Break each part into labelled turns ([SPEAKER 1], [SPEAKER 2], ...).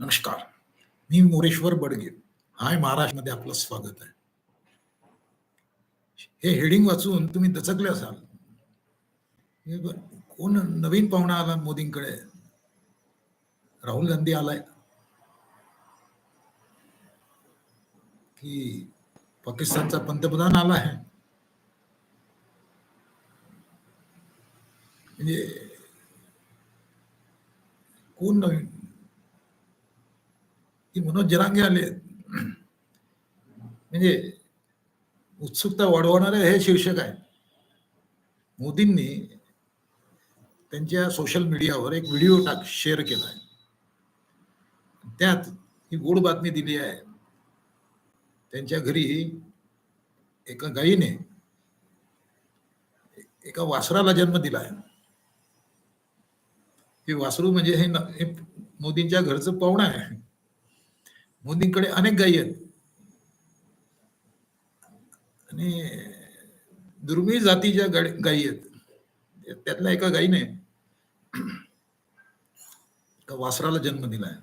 [SPEAKER 1] नमस्कार. मी मोरेश्वर बडगे. हाय महाराष्ट्रामध्ये आपलं स्वागत आहे. हे हेडिंग वाचून तुम्ही दचकले असाल. कोण नवीन पाहुणा आला मोदींकडे? राहुल गांधी आलाय. की पाकिस्तानचा पंतप्रधान आला आहे म्हणजे कोण नवीन? की मनोज जरांगे आले. म्हणजे उत्सुकता वाढवणारे हे शीर्षक आहे मोदींनी त्यांच्या सोशल मीडियावर एक व्हिडिओ टाक शेअर केला आहे त्यात ही गोड बातमी दिली आहे. त्यांच्या घरी एका गायीने एका वासराला जन्म दिला आहे हे वासरू म्हणजे हे मोदींच्या घरचं पाहुणा आहे. मोदींकडे अनेक गायी आहेत. आणि दुर्मिळ जातीच्या गायी आहेत त्यातल्या एका गायीने वासराला जन्म दिलाय.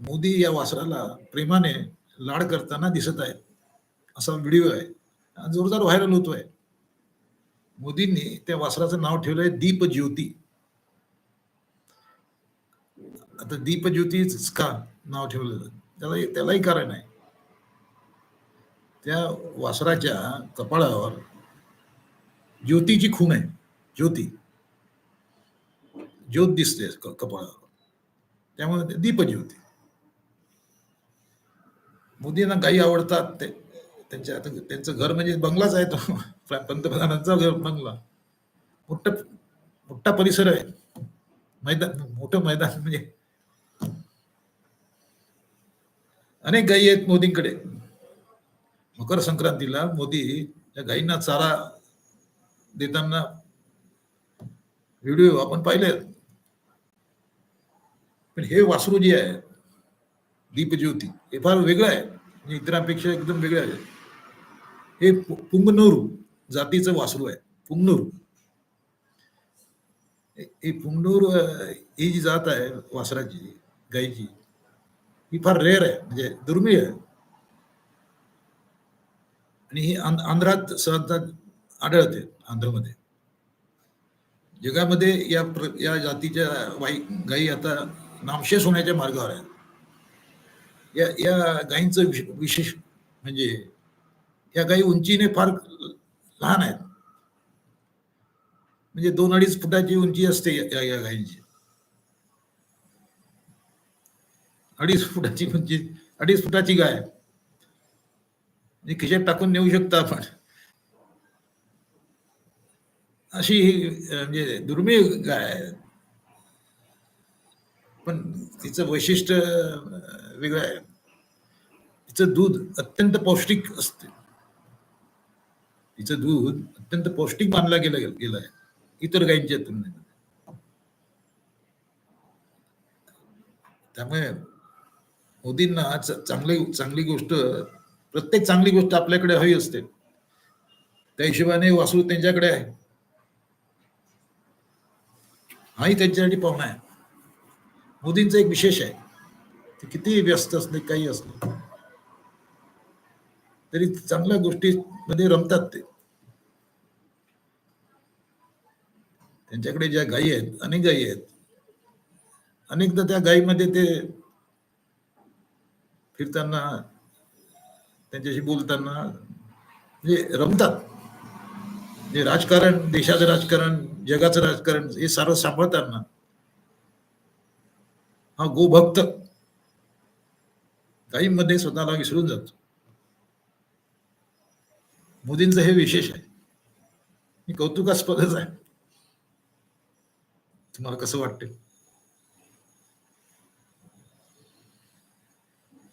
[SPEAKER 1] मोदी या वासराला प्रेमाने लाड करताना दिसत आहेत. असा व्हिडिओ आहे. जोरदार व्हायरल होतोय. मोदींनी त्या वासराचं नाव ठेवलंय दीप ज्योती आता दीप ज्योतीच का? नाव ठेवलं त्याला त्यालाही कारण आहे. त्या वासराच्या कपाळावर ज्योतीची खूण आहे. ज्योती. ज्योत दिसते कपाळावर. त्यामुळे दीपज्योती. मोदींना गायी आवडतात ते त्यांच्या आता त्यांचं घर म्हणजे बंगलाच आहे तो. पंतप्रधानांचा घर बंगला. मोठा मोठा परिसर आहे. मैदान मोठं मैदान म्हणजे अनेक गायी आहेत मोदींकडे. मकर संक्रांतीला मोदी या गायींना चारा देताना व्हिडिओ आपण पाहिले पण हे वासरू जे आहे दीपज्योती हे फार वेगळं आहे. म्हणजे इतरांपेक्षा एकदम वेगळं आहे हे पुंगनोरू जातीचं वासरू आहे. पुंगनोरू. हे पुंगनोरू पुंगनूर ही जी जात आहे वासराची गायीची ही फार रेअर आहे म्हणजे दुर्मिळ आहे. आणि ही आंध्रात सहसा आढळते आंध्रमध्ये. जगामध्ये या प्र या जातीच्या वाई गायी आता नामशेष होण्याच्या मार्गावर आहेत. या या गायींचं विश- विशेष म्हणजे या गायी उंचीने फार लहान आहेत. म्हणजे दोन अडीच फुटाची उंची असते या या गायींची. अडीच फुटाची म्हणजे अडीच फुटाची गाय. खिशात टाकून नेऊ शकता आपण. अशी ही म्हणजे दुर्मिळ गाय पण तिचं वैशिष्ट्य वेगळं आहे. तिचं दूध अत्यंत पौष्टिक असते. तिचं दूध अत्यंत पौष्टिक मानला गेलं गेलं आहे. इतर गायींच्या तुलनेत त्यामुळे मोदींना च- चांगली चांगली गोष्ट प्रत्येक चांगली गोष्ट आपल्याकडे हवी असते. त्या हिशोबाने वासू त्यांच्याकडे आहे. हाही त्यांच्यासाठी पाहुणा आहे. मोदींचा एक विशेष आहे. ते कितीही व्यस्त असले काही असले तरी चांगल्या गोष्टीमध्ये रमतात ते. त्यांच्याकडे ज्या गायी आहेत अनेक गायी आहेत. अनेकदा त्या गायीमध्ये ते फिरताना त्यांच्याशी बोलताना म्हणजे रमतात जे राजकारण देशाचं राजकारण जगाचं राजकारण हे सारं सांभाळताना हा गोभक्त गायीमध्ये स्वतःला विसरून जातो. मोदींचं हे विशेष आहे. हे कौतुकास्पदच आहे. तुम्हाला कसं वाटतं